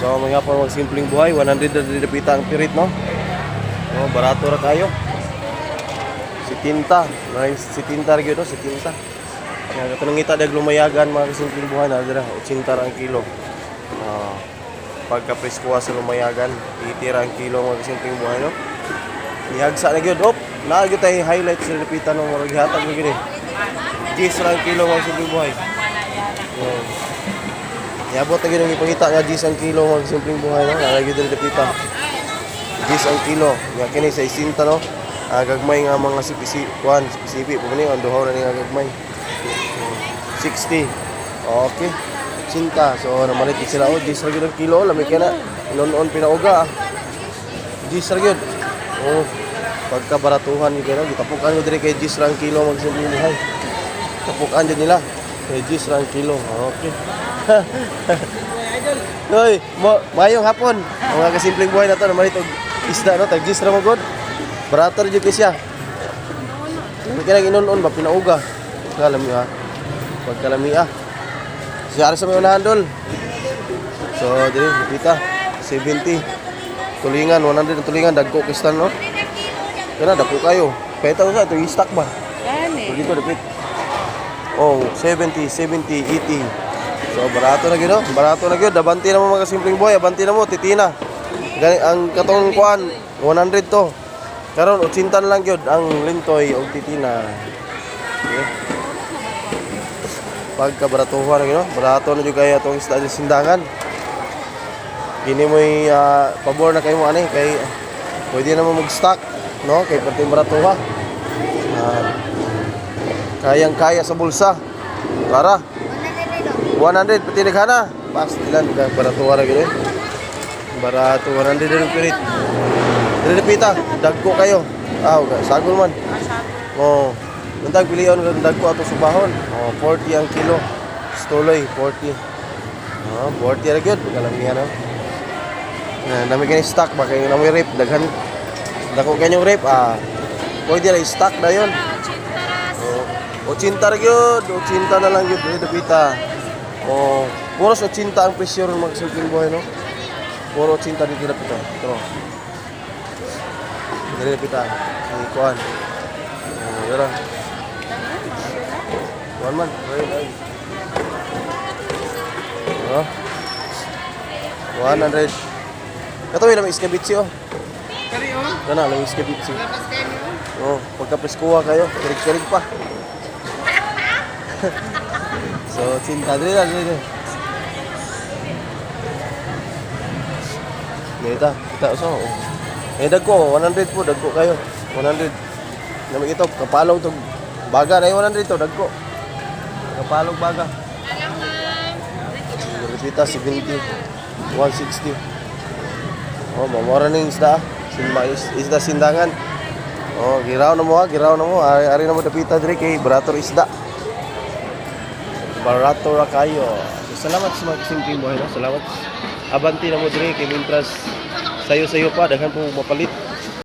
So mga po mag simpleng buhay, 100 na dinapita ang pirit no. No, barato ra kayo. Si Tinta, na si Tinta ra gyud no, si Tinta. Kaya katong ngita dag lumayagan mga simpleng buhay na dira 80 ra ang kilo. Ah, pagka preskuha sa lumayagan, 80 ra ang kilo mga simpleng buhay no. Ihagsa na gyud op, naa gyud highlight sa lapitan no, murag hatag gyud eh. 10 ra ang kilo mga simpleng buhay. Yeah. Yabot na ginang ipangita nga 10 ang kilo mga simpleng buhay no, nalagi diri dapita. 10 ang kilo, nga kini sa isinta no. Ah, gagmay nga mga sipisi, kuan, sipisipi, pumani ang duhaw na ni nga gagmay. 60. Okay. Sinta. So namalit sila oh, 10 ra gyud ang kilo, lami kaya na. Noon-on pinauga. ah. 10 ra gyud. Oh. Pagka baratuhan ni kaya gitapukan mo diri kay 10 ra ang kilo mga simpleng buhay. Tapukan dyan nila. Kay 10 ra ang kilo. Okay. Hoy, mo mayong hapon. Mga kasimpleng buhay na to, naman ito isda no, tag ra mo god. Barato rin kay siya. Ka lang inon-on ba pinauga. Kalami ha. Pagkalami ah. Siya sa may unahan dol. So, dili kita 70. Tulingan 100 ang tulingan dagko kistan no. Kana dako kayo. Peta ko sa ito i-stock ba? Gani. Dito dapit. Oh, 70, 70, 80. So, barato na gino. Barato na gino. Dabanti na mo mga simpleng boy. Abanti na mo, titina. Gani, ang katong kuan, 100 to. Karon 80 na lang gyud ang lintoy o titina. Okay. Pagka baratuhan na gino. Barato na jud kaya atong isda sindangan. Kini mo uh, pabor na kayo mo ani kay pwede na mo mag-stock no kay pati baratuha. Ah, kayang-kaya sa bulsa. Para 100 pati naghana. Pas dilan ka barato ra gyud. eh. Barato 100 din pirit. Dili pita, dagko kayo. Aw, ah, sagol man. Oh. Untag pilion ng dagko ato subahon. Oh, 40 ang kilo. Stuloy 40. Oh, 40 ra gyud kalamihan no. Na nami kani stock ba kay nami rip daghan. Dako kanyong rip ah. Pwede ra stock na yon. Oh, 80 ra gyud, 80 na lang gyud dili dapita. Oh, puro 80 ang presyo ng mga simpleng buhay no. Puro 80 dito dapita. Ito. Dili dapita. Ang kuan. Oh, dira. Kuan man, right, right. Oh. 100. Kato may lamang iskabitsi oh. Kari oh. Kana lamang iskabitsi. Lapas kayo. Oh, pagka preskuha kayo, kirig-kirig pa. cinta dili na dili. Nita, kita so. Eh dagko, 100 po, dagko kayo. 100. Nami ito, kapalong to. Baga na yung 100 to, dagko. Kapalong baga. Ripita 70, 160. Oh, mamora ning isda. Sinma is, isda sindangan. Oh, giraw na mo ha, giraw na mo. Ari, ari na mo dapita diri kay Barator isda. Barator ra kayo. So, salamat sa mga simpleng buhay no. Salamat. Abanti na mo diri kay mintras sayo-sayo pa daghan po mapalit.